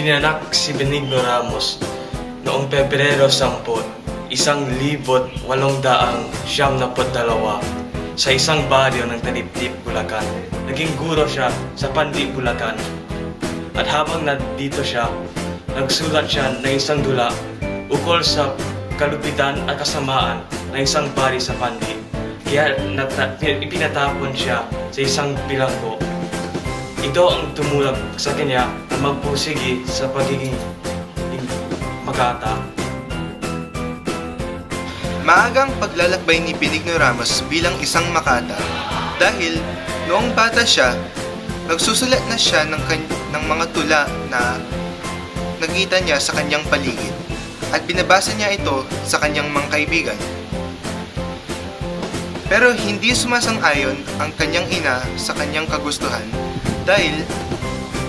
Ipinanak si Benigno Ramos noong Pebrero 10, isang libot walong daang siyam na dalawa sa isang baryo ng Taliptip, Bulacan. Naging guro siya sa Pandi, Bulacan. At habang nandito siya, nagsulat siya ng isang dula ukol sa kalupitan at kasamaan ng isang bari sa Pandi. Kaya nata- ipinatapon siya sa isang bilanggo ito ang tumulak sa kanya na magpursigi sa pagiging magata. Maagang paglalakbay ni Benigno Ramos bilang isang makata dahil noong bata siya, nagsusulat na siya ng, ng mga tula na nakita niya sa kanyang paligid at binabasa niya ito sa kanyang mga kaibigan. Pero hindi sumasang-ayon ang kanyang ina sa kanyang kagustuhan dahil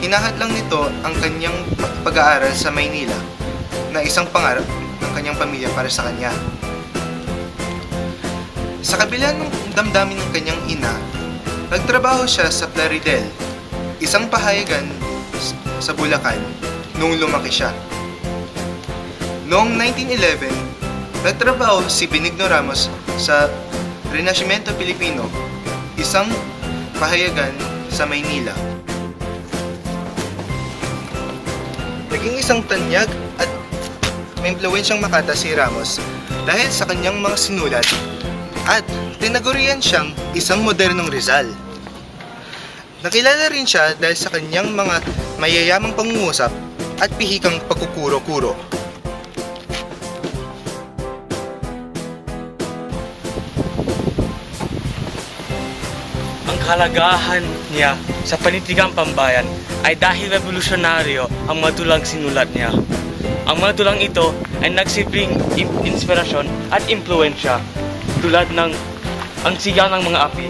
hinahadlang nito ang kanyang pa- pag-aaral sa Maynila na isang pangarap ng kanyang pamilya para sa kanya. Sa kabila ng damdamin ng kanyang ina, nagtrabaho siya sa Plaridel, isang pahayagan sa Bulacan, noong lumaki siya. Noong 1911, nagtrabaho si Benigno Ramos sa Renacimiento Pilipino, isang pahayagan sa Maynila. Naging isang tanyag at may impluensyang makata si Ramos dahil sa kanyang mga sinulat at tinagurian siyang isang modernong Rizal. Nakilala rin siya dahil sa kanyang mga mayayamang pangungusap at pihikang pagkukuro-kuro. Ang kalagahan niya sa panitigang pambayan ay dahil revolusyonaryo ang madulang sinulat niya. Ang mga ito ay nagsibring in- inspirasyon at impluensya tulad ng ang sigaw ng mga api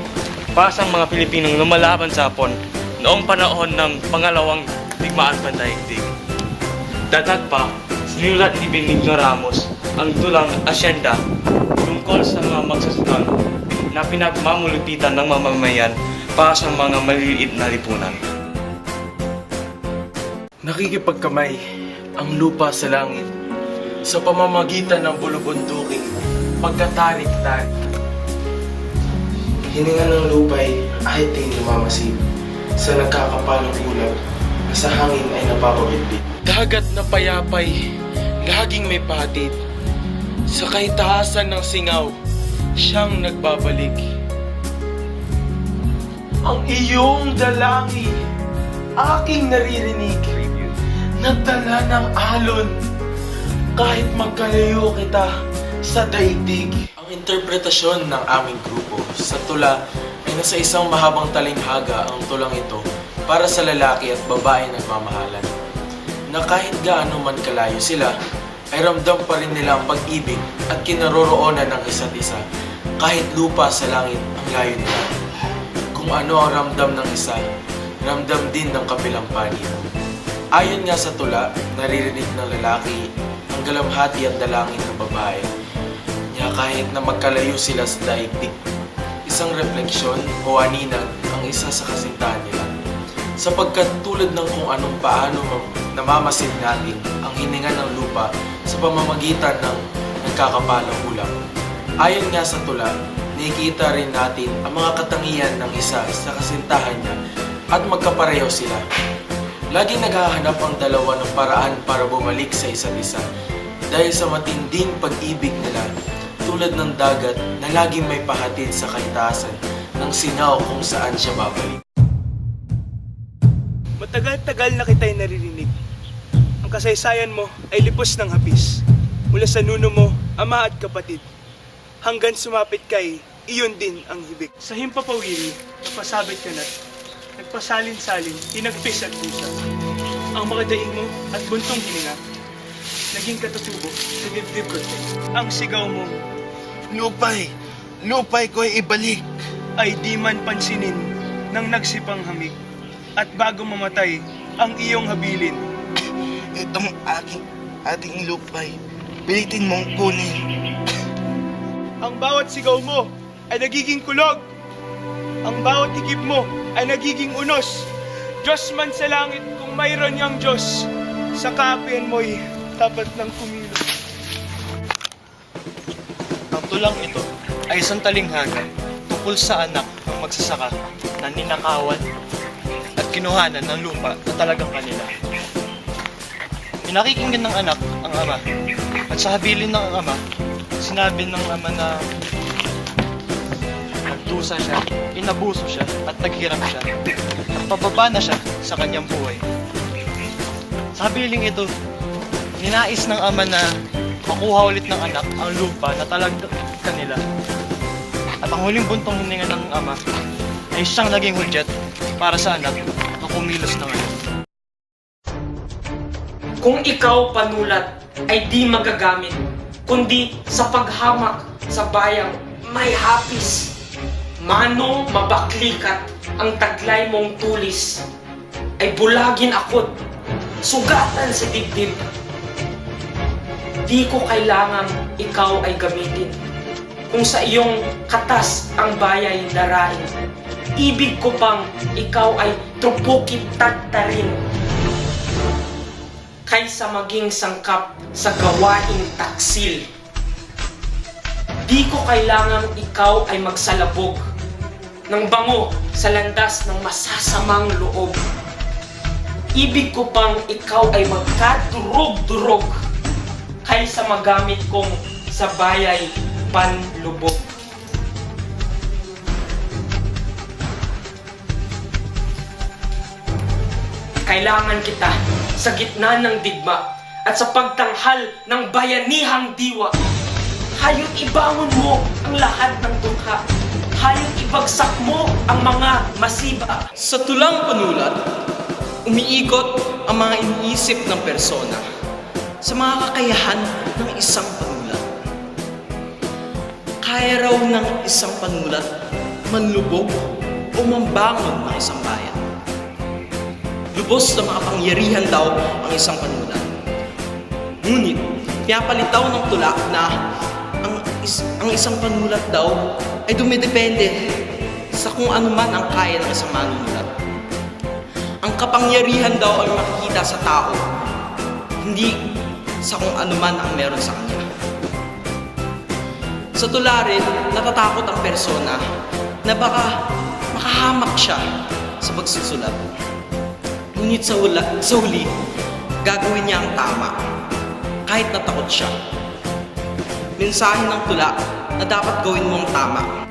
para sa mga Pilipinong lumalaban sa Hapon noong panahon ng pangalawang digmaan pandaigdig. Datag pa, sinulat ni Benigno Ramos ang tulang asyenda tungkol sa mga magsasukang na pinagmamulupitan ng mamamayan para sa mga maliliit na lipunan. Nakikipagkamay ang lupa sa langit sa pamamagitan ng bulubunduking pagkatarik-tarik. Hininga ng lupay ay ting lumamasid sa nagkakapalang ulap na sa hangin ay napapabitbit. Dagat na payapay, laging may patid. Sa kaitaasan ng singaw, siyang nagbabalik. Ang iyong dalangin, aking naririnig. Nagdala ng alon, kahit magkalayo kita sa daigdig. Ang interpretasyon ng aming grupo sa tula ay nasa isang mahabang talinghaga ang tulang ito para sa lalaki at babae nagmamahalan na kahit gaano man kalayo sila, ay ramdam pa rin nila ang pag-ibig at kinaroroonan ng isa't isa kahit lupa sa langit ang layo nila. Kung ano ang ramdam ng isa, ramdam din ng kabilang panig. Ayon nga sa tula, naririnig ng lalaki ang galamhati at dalangin ng babae. Niya kahit na magkalayo sila sa daigdig, isang refleksyon o aninag ang isa sa kasintahan nila sapagkat tulad ng kung anong paano mam- namamasid natin ang hininga ng lupa sa pamamagitan ng nagkakapalang ulam. Ayon nga sa tula, nakikita rin natin ang mga katangian ng isa sa kasintahan niya at magkapareho sila. Laging naghahanap ang dalawa ng paraan para bumalik sa isa't isa dahil sa matinding pag-ibig nila tulad ng dagat na laging may pahatid sa kaitaasan ng singaw kung saan siya babalik. Matagal-tagal na kita'y naririnig. Ang kasaysayan mo ay lipos ng hapis. Mula sa nuno mo, ama at kapatid. Hanggang sumapit kay, iyon din ang hibik. Sa himpapawiri, nagpasabit ka na. Nagpasalin-salin, tinagpis at pusa. Ang mga daing mo at buntong hininga, naging katutubo sa dibdib ko. Ang sigaw mo Lupay! Lupay ko'y ibalik! ay di man pansinin ng nagsipang hamig. At bago mamatay, ang iyong habilin Itong aking, ating lupay, pilitin mong kunin. Ang bawat sigaw mo ay nagiging kulog. Ang bawat higip mo ay nagiging unos. Diyos man sa langit kung mayroon niyang Diyos. sa kaapian mo'y dapat ng kumilos. Ang tulang ito ay isang talinhaga tungkol sa anak ng magsasaka na ninakawan at kinuhanan ng lupa na talagang kanila. Pinakikinggan ng anak ang ama at sa habilin ng ama, sinabi ng ama na nagdusa siya, inabuso siya at naghirap siya at pababa na siya sa kanyang buhay. Sa habiling ito, ninais ng ama na makuha ulit ng anak ang lupa na talagang kanila. At ang huling buntong hininga ng ama ay siyang naging hudyat para sa anak na kumilos ng anak. Kung ikaw panulat ay di magagamit, kundi sa paghamak sa bayang may hapis. Mano mabaklikat ang taglay mong tulis, ay bulagin akot, sugatan sa dibdib. Di ko kailangan ikaw ay gamitin. Kung sa iyong katas ang bayay darain, ibig ko pang ikaw ay trupukit tattarin kaysa maging sangkap sa gawaing taksil. Di ko kailangang ikaw ay magsalabog ng bango sa landas ng masasamang loob. Ibig ko pang ikaw ay magkadurog-durog kaysa magamit kong sa bayay panlubog. Kailangan kita sa gitna ng digma at sa pagtanghal ng bayanihang diwa. Hayo't ibangon mo ang lahat ng dukha. Hayo't ibagsak mo ang mga masiba. Sa tulang panulat, umiikot ang mga iniisip ng persona sa mga kakayahan ng isang panulat. Kaya raw ng isang panulat manlubog o mambangon ng isang bayan. Lubos na makapangyarihan daw ang isang panulat. Ngunit, pinapalitaw ng tula na ang, is- ang isang panulat daw ay dumidepende sa kung ano man ang kaya ng isang manunulat. Ang kapangyarihan daw ay makikita sa tao, hindi sa kung ano man ang meron sa kanya. Sa tula rin, natatakot ang persona na baka makahamak siya sa pagsusulat. Ngunit sa, hula, sa huli, gagawin niya ang tama, kahit natakot siya. Mensahe ng tula na dapat gawin mo ang tama